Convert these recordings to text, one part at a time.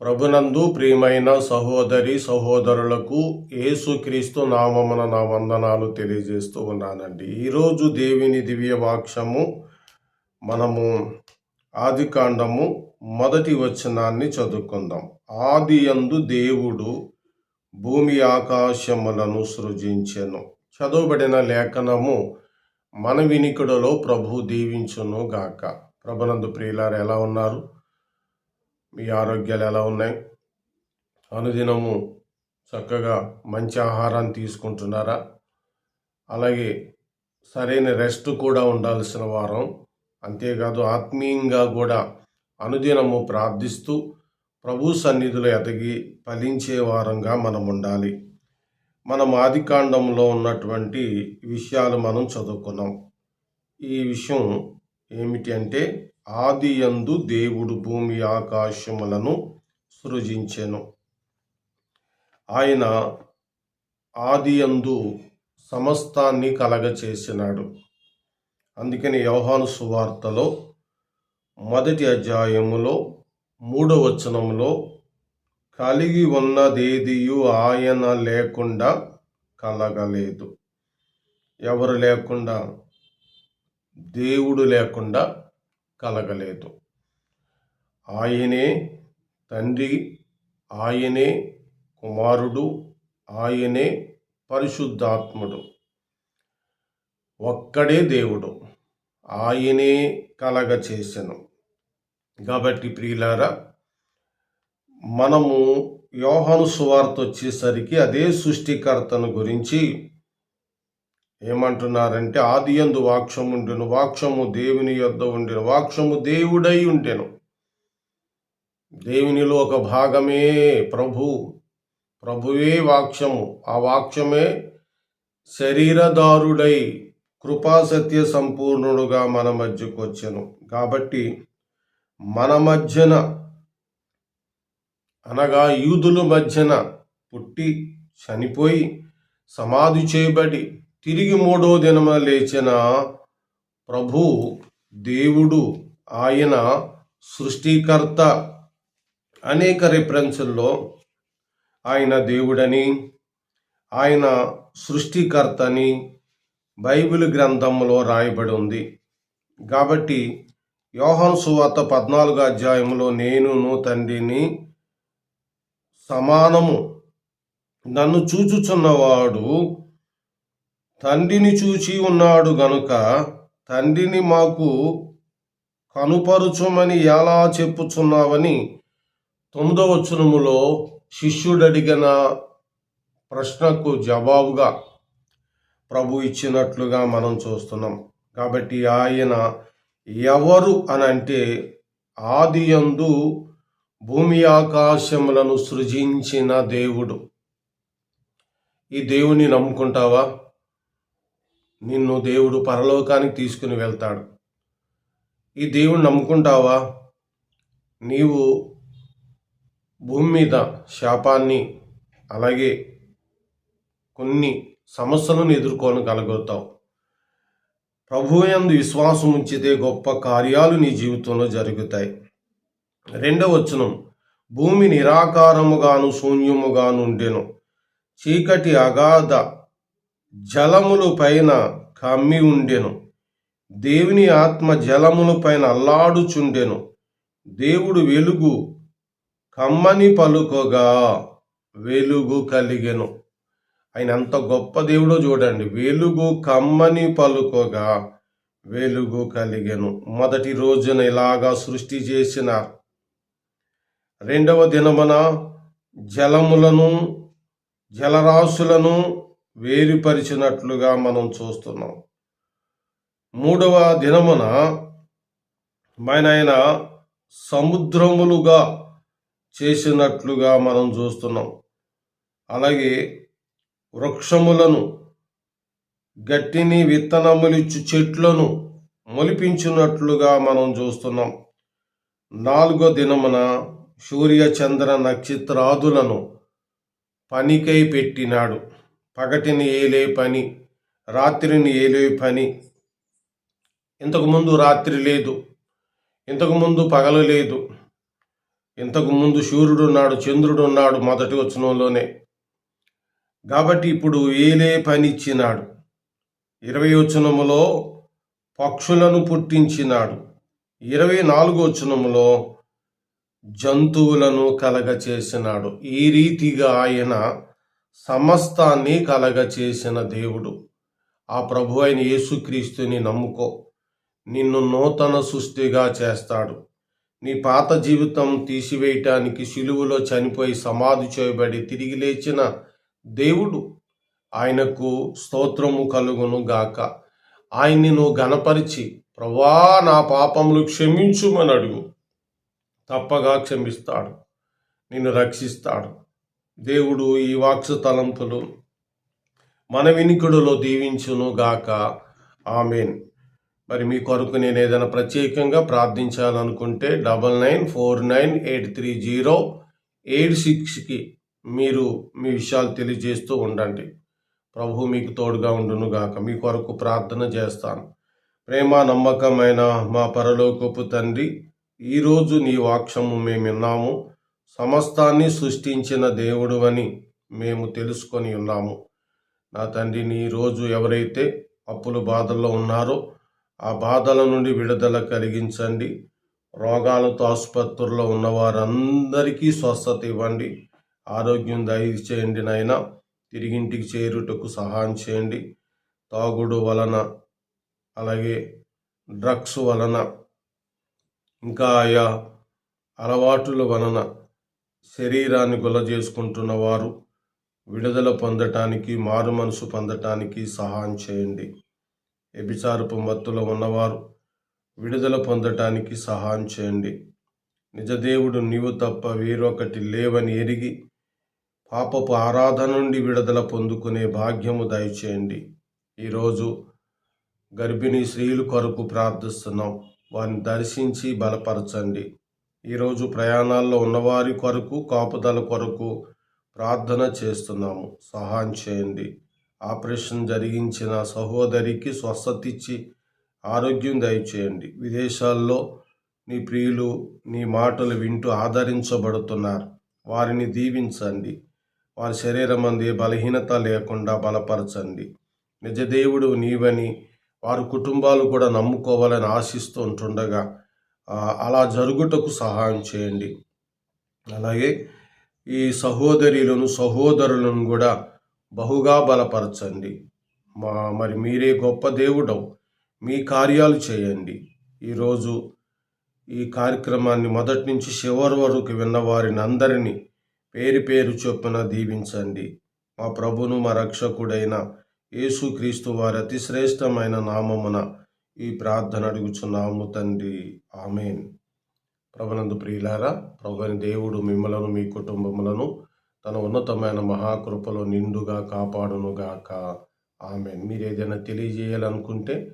ప్రభునందు ప్రియమైన సహోదరి సహోదరులకు యేసుక్రీస్తు నామమున నా వందనాలు తెలియజేస్తూ ఉన్నానండి. ఈరోజు దేవుని దివ్య వాక్యము మనము ఆది కాండము మొదటి వచనాన్ని చదువుకుందాం. ఆది అందు దేవుడు భూమి ఆకాశములను సృజించెను. చదువుబడిన లేఖనము మన వినికుడలో ప్రభు దీవించును గాక. ప్రభునందు ప్రియులారు ఎలా ఉన్నారు? మీ ఆరోగ్యాలు ఎలా ఉన్నాయి? అనుదినము చక్కగా మంచి ఆహారాన్ని తీసుకుంటున్నారా? అలాగే సరైన రెస్ట్ కూడా ఉండాల్సిన వారం. అంతేకాదు ఆత్మీయంగా కూడా అనుదినము ప్రార్థిస్తూ ప్రభు సన్నిధిలో ఎదగి ఫలించే వారంగా మనం ఉండాలి. మనం ఆదికాండంలో ఉన్నటువంటి విషయాలు మనం చదువుకున్నాం. ఈ విషయం ఏమిటి అంటే ఆదియందు దేవుడు భూమి ఆకాశములను సృజించెను. ఆయన ఆదియందు సమస్తాన్ని కలగచేసినాడు. అందుకని యోహాను సువార్తలో మొదటి అధ్యాయములో మూడవచనంలో వచనములో కలిగి ఉన్నదేదియు ఆయన లేకుండా కలగలేదు. ఎవరు లేకుండా? దేవుడు లేకుండా కలగలేదు. ఆయనే తండ్రి ఆయనే కుమారుడు ఆయనే పరిశుద్ధాత్ముడు. ఒక్కడే దేవుడు. ఆయనే కలగ చేసెను. కాబట్టి ప్రియులారా మనము యోహను సువార్త వచ్చేసరికి అదే సృష్టికర్తను గురించి ఏమంటున్నారంటే ఆది ఎందు వాక్షము ఉండెను వాక్షము దేవుని యొద్ద ఉండెను వాక్షము దేవుడై ఉండెను దేవునిలో ఒక భాగమే ప్రభు. ప్రభువే వాక్యము. ఆ వాక్యమే శరీరదారుడై కృపాసత్య సంపూర్ణుడుగా మన మధ్యకు వచ్చాను. కాబట్టి మన మధ్యన అనగా యూదుల మధ్యన పుట్టి చనిపోయి సమాధి చేయబడి తిరిగి మూడో దినమ లేచిన ప్రభు దేవుడు ఆయన సృష్టికర్త అనేక రిఫరెన్సుల్లో ఆయన దేవుడని ఆయన సృష్టికర్తని బైబిల్ గ్రంథంలో రాయబడి ఉంది. కాబట్టి యోహన్ సువార్త పద్నాలుగు అధ్యాయంలో నేనును తండ్రిని సమానము నన్ను చూచుచున్నవాడు తండ్రిని చూచి ఉన్నాడు గనుక తండ్రిని మాకు కనుపరుచుమని ఎలా చెప్పుచున్నావని తొమ్మిదవ వచనములో శిష్యుడు అడిగిన ప్రశ్నకు జవాబుగా ప్రభు ఇచ్చినట్లుగా మనం చూస్తున్నాం. కాబట్టి ఆయన ఎవరు అని అంటే ఆది భూమి ఆకాశములను సృజించిన దేవుడు. ఈ దేవుని నమ్ముకుంటావా? నిన్ను దేవుడు పరలోకానికి తీసుకుని వెళ్తాడు. ఈ దేవుడు నమ్ముకుంటావా? నీవు భూమి మీద శాపాన్ని అలాగే కొన్ని సమస్యలను ఎదుర్కోనగలుగుతావు ప్రభు యందు విశ్వాసం ఉంచితే గొప్ప కార్యాలు నీ జీవితంలో జరుగుతాయి. రెండవ వచనం భూమి నిరాకారముగాను శూన్యముగాను ఉండెను. చీకటి అగాధ జలములు పైన కమ్మి ఉండెను. దేవుని ఆత్మ జలముల పైన అల్లాడుచుండెను. దేవుడు వెలుగు కమ్మని పలుకోగా వెలుగు కలిగెను. ఆయన ఎంత గొప్ప దేవుడో చూడండి. వెలుగు కమ్మని పలుకోగా వెలుగు కలిగెను. మొదటి రోజున ఇలాగా సృష్టి చేసిన రెండవ దినమున జలములను జలరాశులను వేరుపరిచినట్లుగా మనం చూస్తున్నాం. మూడవ దినమున మన సముద్రములుగా చేసినట్లుగా మనం చూస్తున్నాం. అలాగే వృక్షములను గట్టిని విత్తనములిచ్చు చెట్లను మొలిపించినట్లుగా మనం చూస్తున్నాం. నాలుగో దినమున సూర్యచంద్ర నక్షత్రాదులను పనికై పెట్టినాడు. పగటిని ఏలే పని రాత్రిని ఏలే పని. ఇంతకుముందు రాత్రి లేదు ఇంతకుముందు పగలు లేదు ఇంతకుముందు సూర్యుడు ఉన్నాడు చంద్రుడు ఉన్నాడు మొదటి వచనంలోనే. కాబట్టి ఇప్పుడు ఏలే పని ఇచ్చినాడు ఇరవై వచనములో పక్షులను పుట్టించినాడు. ఇరవై నాలుగు వచనములో జంతువులను కలగ చేసినాడు ఈ రీతిగా ఆయన సమస్తాన్ని కలగ చేసిన దేవుడు. ఆ ప్రభు అయిన యేసుక్రీస్తుని నమ్ముకో. నిన్ను నూతన సృష్టిగా చేస్తాడు. నీ పాత జీవితం తీసివేయటానికి శిలువులో చనిపోయి సమాధి చేయబడి తిరిగి లేచిన దేవుడు ఆయనకు స్తోత్రము కలుగును గాక. ఆయన్ని నువ్వు గనపరిచి ప్రభా నా పాపములు క్షమించుమని అడుగు. తప్పగా క్షమిస్తాడు. నిన్ను రక్షిస్తాడు. దేవుడు ఈ వాక్సు తలంపులు మన వినికుడులో దీవించును గాక. ఆమెన్. మరి మీ కొరకు నేను ఏదైనా ప్రత్యేకంగా ప్రార్థించాలనుకుంటే double nine four nine eight three zero eight సిక్స్కి మీరు మీ విషయాలు తెలియజేస్తూ ఉండండి. ప్రభు మీకు తోడుగా ఉండును గాక. మీ కొరకు ప్రార్థన చేస్తాను. ప్రేమ నమ్మకమైన మా పరలోకపు తండ్రి ఈరోజు నీ వాక్షము మేము విన్నాము. సమస్తాన్ని సృష్టించిన దేవుడు అని మేము తెలుసుకొని ఉన్నాము. నా తండ్రిని ఈరోజు ఎవరైతే అప్పుల బాధల్లో ఉన్నారో ఆ బాధల నుండి విడుదల కలిగించండి. రోగాలతో ఆసుపత్రుల్లో ఉన్న వారందరికీ స్వస్థత ఇవ్వండి. ఆరోగ్యం దయచేయండి నాయన. తిరిగింటికి చేరుటకు సహాయం చేయండి. తాగుడు వలన అలాగే డ్రగ్స్ వలన ఇంకా ఆయా అలవాటుల వలన శరీరాన్ని గుల చేసుకుంటున్న వారు విడుదల పొందటానికి మారు మనసు పొందటానికి సహాయం చేయండి. వ్యభిచారపు మత్తులో ఉన్నవారు విడుదల పొందటానికి సహాయం చేయండి. నిజదేవుడు నీవు తప్ప వేరొకటి లేవని ఎరిగి పాపపు ఆరాధన నుండి విడుదల పొందుకునే భాగ్యము దయచేయండి. ఈరోజు గర్భిణీ స్త్రీలు కొరకు ప్రార్థిస్తున్నాం. వారిని దర్శించి బలపరచండి. ఈరోజు ప్రయాణాల్లో ఉన్నవారి కొరకు కాపుదల కొరకు ప్రార్థన చేస్తున్నాము. సహాయం చేయండి. ఆపరేషన్ జరిగించిన సహోదరికి స్వస్థత ఇచ్చి ఆరోగ్యం దయచేయండి. విదేశాల్లో నీ ప్రియులు నీ మాటలు వింటూ ఆదరించబడుతున్నారు. వారిని దీవించండి. వారి శరీరం అందే బలహీనత లేకుండా బలపరచండి. నిజదేవుడు నీవని వారి కుటుంబాలు కూడా నమ్ముకోవాలని ఆశిస్తూ ఉంటుండగా అలా జరుగుటకు సహాయం చేయండి. అలాగే ఈ సహోదరులను సహోదరులను కూడా బహుగా బలపరచండి. మా మరి మీరే గొప్ప దేవుడవు. మీ కార్యాలు చేయండి. ఈరోజు ఈ కార్యక్రమాన్ని మొదటి నుంచి చివరి వరకు విన్న వారిని అందరినీ పేరు పేరు చొప్పున దీవించండి. మా ప్రభును మా రక్షకుడైన యేసుక్రీస్తు వారి అతి శ్రేష్టమైన నామమున ఈ ప్రార్థన అడుగుచున్నాము తండ్రి. ఆమెన్. ప్రభునందు ప్రియులారా ప్రభుని దేవుడు మిమ్మలను మీ కుటుంబములను తన ఉన్నతమైన మహాకృపలో నిండుగా కాపాడునుగాక. ఆమె మీరు ఏదైనా తెలియజేయాలనుకుంటే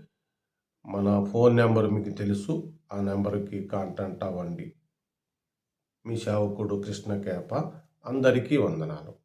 మన ఫోన్ నెంబర్ మీకు తెలుసు ఆ నెంబర్కి కాంటాక్ట్ అవ్వండి. మీ సేవకుడు కృష్ణ కేప అందరికీ వందనాలు.